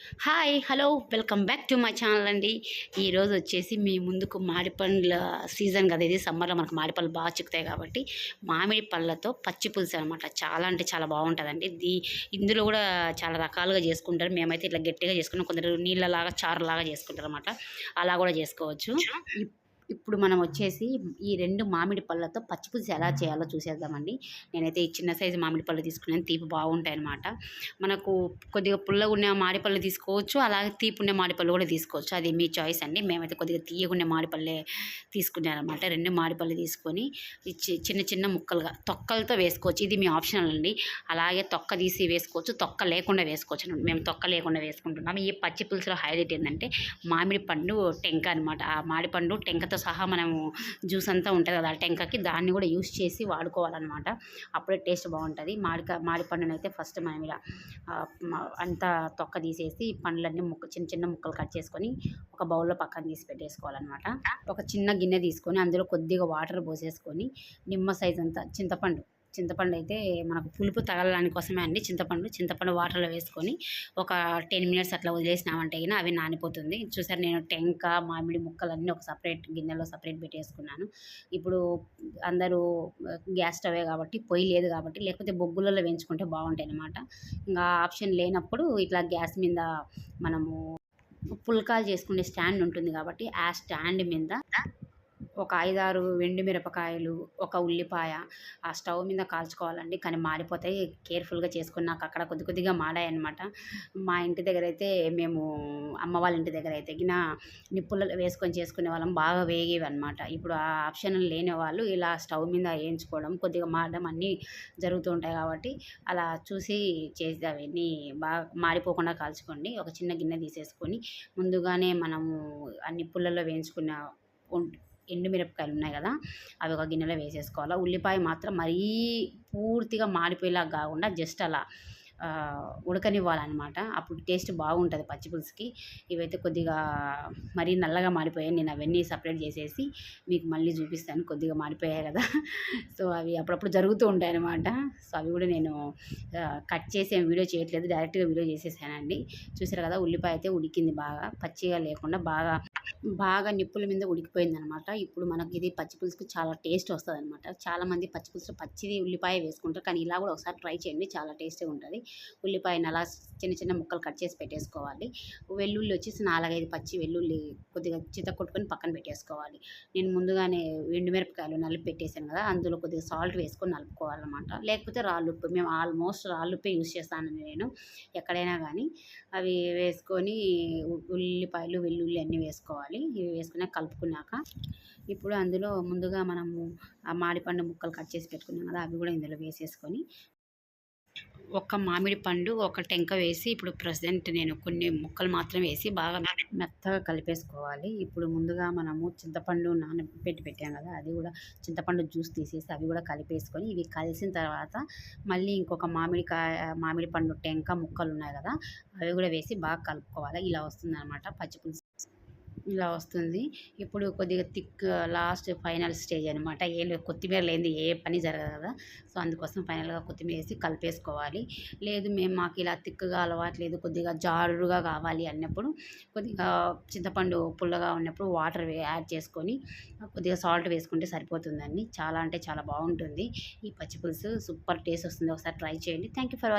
Hi hello welcome back to my channel అండి. ఈరోజు వచ్చేసి మీ ముందుకు మామిడి పండ్ల సీజన్ కదా ఇది. సమ్మర్లో మనకు మామిడి పళ్ళు బాగా చిక్కుతాయి కాబట్టి మామిడి పళ్ళతో పచ్చి పులుసు అనమాట. చాలా అంటే చాలా బాగుంటుందండి. దీ ఇందులో కూడా చాలా రకాలుగా చేసుకుంటారు. మేమైతే ఇట్లా గట్టిగా చేసుకున్నాం. కొందరు నీళ్ళలాగా చారులాగా చేసుకుంటారు అనమాట. అలా కూడా చేసుకోవచ్చు. ఇప్పుడు మనం వచ్చేసి ఈ రెండు మామిడి పళ్ళతో పచ్చి పులుసు ఎలా చేయాలో చూసేద్దామండి. నేనైతే ఈ చిన్న సైజు మామిడి పళ్ళు తీసుకున్నాను. తీపి బాగుంటాయి అనమాట మనకు కొద్దిగా పుల్లగా ఉన్న మామిడి పళ్ళు తీసుకోవచ్చు. అలాగే తీపి ఉన్న మామిడి పళ్ళు కూడా తీసుకోవచ్చు. అది మీ చాయిస్ అండి. మేమైతే కొద్దిగా తీయగుండే మామిడి పళ్ళే తీసుకున్నాను అనమాట రెండు మామిడి పళ్ళు తీసుకొని చిన్న చిన్న ముక్కలుగా తొక్కలతో వేసుకోవచ్చు. ఇది మీ ఆప్షనల్ అండి. అలాగే తొక్క తీసి వేసుకోవచ్చు. తొక్క లేకుండా వేసుకోవచ్చు. మేము తొక్క లేకుండా వేసుకుంటున్నాం. ఈ పచ్చి పులుసులో హైలైట్ ఏంటంటే మామిడి పండు టెంక అనమాట ఆ మామిడి పండు టెంకతో సహా మనము జ్యూస్ అంతా ఉంటుంది కదా ఆ టెంకకి దాన్ని కూడా యూస్ చేసి వాడుకోవాలన్నమాట. అప్పుడే టేస్ట్ బాగుంటుంది. మాడిక మాడి పండుని అయితే ఫస్ట్ మనం ఇలా అంతా తొక్క తీసేసి పండ్లన్నీ ముక్క చిన్న చిన్న ముక్కలు కట్ చేసుకొని ఒక బౌల్లో పక్కన తీసి పెట్టేసుకోవాలన్నమాట. ఒక చిన్న గిన్నె తీసుకొని అందులో కొద్దిగా వాటర్ పోసేసుకొని నిమ్మ సైజ్ అంతా చింతపండు చింతపండు అయితే మనకు పులుపు తగలడానికి కోసమే అండి. చింతపండు చింతపండు వాటర్లో వేసుకొని ఒక టెన్ మినిట్స్ అట్లా వదిలేసినామంటే అయినా అవి నానిపోతుంది. చూసారు నేను టెంక మామిడి ముక్కలన్నీ ఒక సపరేట్ గిన్నెలో సపరేట్ పెట్టేసుకున్నాను. ఇప్పుడు అందరూ గ్యాస్ స్టవే కాబట్టి పొయ్యి లేదు కాబట్టి లేకపోతే బొగ్గులలో వేయించుకుంటే బాగుంటాయి అనమాట ఇంకా ఆప్షన్ లేనప్పుడు ఇట్లా గ్యాస్ మీద మనము పుల్కాలు చేసుకునే స్టాండ్ ఉంటుంది కాబట్టి ఆ స్టాండ్ మీద ఒక ఐదారు ఎండు మిరపకాయలు ఒక ఉల్లిపాయ ఆ స్టవ్ మీద కాల్చుకోవాలండి. కానీ మాడిపోతాయి. కేర్ఫుల్గా చేసుకుని నాకు అక్కడ కొద్ది కొద్దిగా మాడాయి అనమాట మా ఇంటి దగ్గర అయితే మేము అమ్మ వాళ్ళ ఇంటి దగ్గర అయితే గిన నిప్పులలో వేసుకొని చేసుకునే వాళ్ళం. బాగా వేగేవి అనమాట ఇప్పుడు ఆ ఆప్షన్ లేని వాళ్ళు ఇలా స్టవ్ మీద వేయించుకోవడం కొద్దిగా మాడడం అన్నీ జరుగుతూ ఉంటాయి కాబట్టి అలా చూసి చేసి అవన్నీ బాగా మాడిపోకుండా కాల్చుకోండి. ఒక చిన్న గిన్నె తీసేసుకొని ముందుగానే మనము ఆ నిప్పులలో వేయించుకున్న ఎండుమిరపకాయలు ఉన్నాయి కదా అవి ఒక గిన్నెలో వేసేసుకోవాలి. ఉల్లిపాయ మాత్రం మరీ పూర్తిగా మాడిపోయేలా కాకుండా జస్ట్ అలా ఉడకనివ్వాలన్నమాట. అప్పుడు టేస్ట్ బాగుంటుంది పచ్చి పులుసుకి. ఇవైతే కొద్దిగా మరీ నల్లగా మారిపోయాయి నేను అవన్నీ సపరేట్ చేసేసి మీకు మళ్ళీ చూపిస్తాను. కొద్దిగా మారిపోయాయి కదా. సో అవి అప్పుడప్పుడు జరుగుతూ ఉంటాయి అన్నమాట సో అవి కూడా నేను కట్ చేసి వీడియో చేయట్లేదు. డైరెక్ట్గా వీడియో చేసేసానండి. చూసారు కదా ఉల్లిపాయ అయితే ఉడికింది బాగా. పచ్చిగా లేకుండా బాగా బాగా నిప్పుల మీద ఉడికిపోయింది అనమాట ఇప్పుడు మనకి ఇది పచ్చి పులుసుకి చాలా టేస్ట్ వస్తుంది అనమాట చాలామంది పచ్చి పులుసు పచ్చిది ఉల్లిపాయ వేసుకుంటారు. కానీ ఇలా కూడా ఒకసారి ట్రై చేయండి. చాలా టేస్టీగా ఉంటుంది. ఉల్లిపాయను అలా చిన్న చిన్న ముక్కలు కట్ చేసి పెట్టేసుకోవాలి. వెల్లుల్లి వచ్చేసి నాలుగైదు పచ్చి వెల్లుల్లి కొద్దిగా చిత కొట్టుకొని పక్కన పెట్టేసుకోవాలి. నేను ముందుగానే ఎండుమిరపకాయలు నలిపి పెట్టేశాను కదా అందులో కొద్దిగా సాల్ట్ వేసుకొని నలుపుకోవాలన్నమాట లేకపోతే రాళ్ళుప్పు మేము ఆల్మోస్ట్ రాళ్ళుప్పే యూస్ చేస్తాను నేను ఎక్కడైనా కానీ. అవి వేసుకొని ఉల్లిపాయలు వెల్లుల్లి అన్నీ వేసుకోవాలి. ఇవి వేసుకున్నాక కలుపుకున్నాక ఇప్పుడు అందులో ముందుగా మనము ఆ మామిడిపండు ముక్కలు కట్ చేసి పెట్టుకున్నాం కదా అవి కూడా ఇందులో వేసేసుకొని ఒక మామిడి పండు ఒక టెంక వేసి ఇప్పుడు ప్రజెంట్ నేను కొన్ని ముక్కలు మాత్రం వేసి బాగా మెత్తగా కలిపేసుకోవాలి. ఇప్పుడు ముందుగా మనము చింతపండు నానబెట్టి పెట్టాం కదా అది కూడా చింతపండు జ్యూస్ తీసేసి అవి కూడా కలిపేసుకొని ఇవి కలిసిన తర్వాత మళ్ళీ ఇంకొక మామిడికాయ మామిడి పండు టెంక ముక్కలు ఉన్నాయి కదా అవి కూడా వేసి బాగా కలుపుకోవాలి. ఇలా వస్తుంది అనమాట పచ్చిపులుసు. ఇలా వస్తుంది. ఇప్పుడు కొద్దిగా థిక్ లాస్ట్ ఫైనల్ స్టేజ్ అనమాట ఏ కొత్తిమీర లేనిది ఏ పని జరగదు కదా. సో అందుకోసం ఫైనల్గా కొత్తిమీర వేసి కలిపేసుకోవాలి. లేదు మేము మాకు ఇలా థిక్గా అలవాట్లేదు కొద్దిగా జారుగా కావాలి అన్నప్పుడు కొద్దిగా చింతపండు పుల్లగా ఉన్నప్పుడు వాటర్ యాడ్ చేసుకొని కొద్దిగా సాల్ట్ వేసుకుంటే సరిపోతుందండి. చాలా అంటే చాలా బాగుంటుంది. ఈ పచ్చి పులుసు సూపర్ టేస్ట్ వస్తుంది. ఒకసారి ట్రై చేయండి. Thank you for watching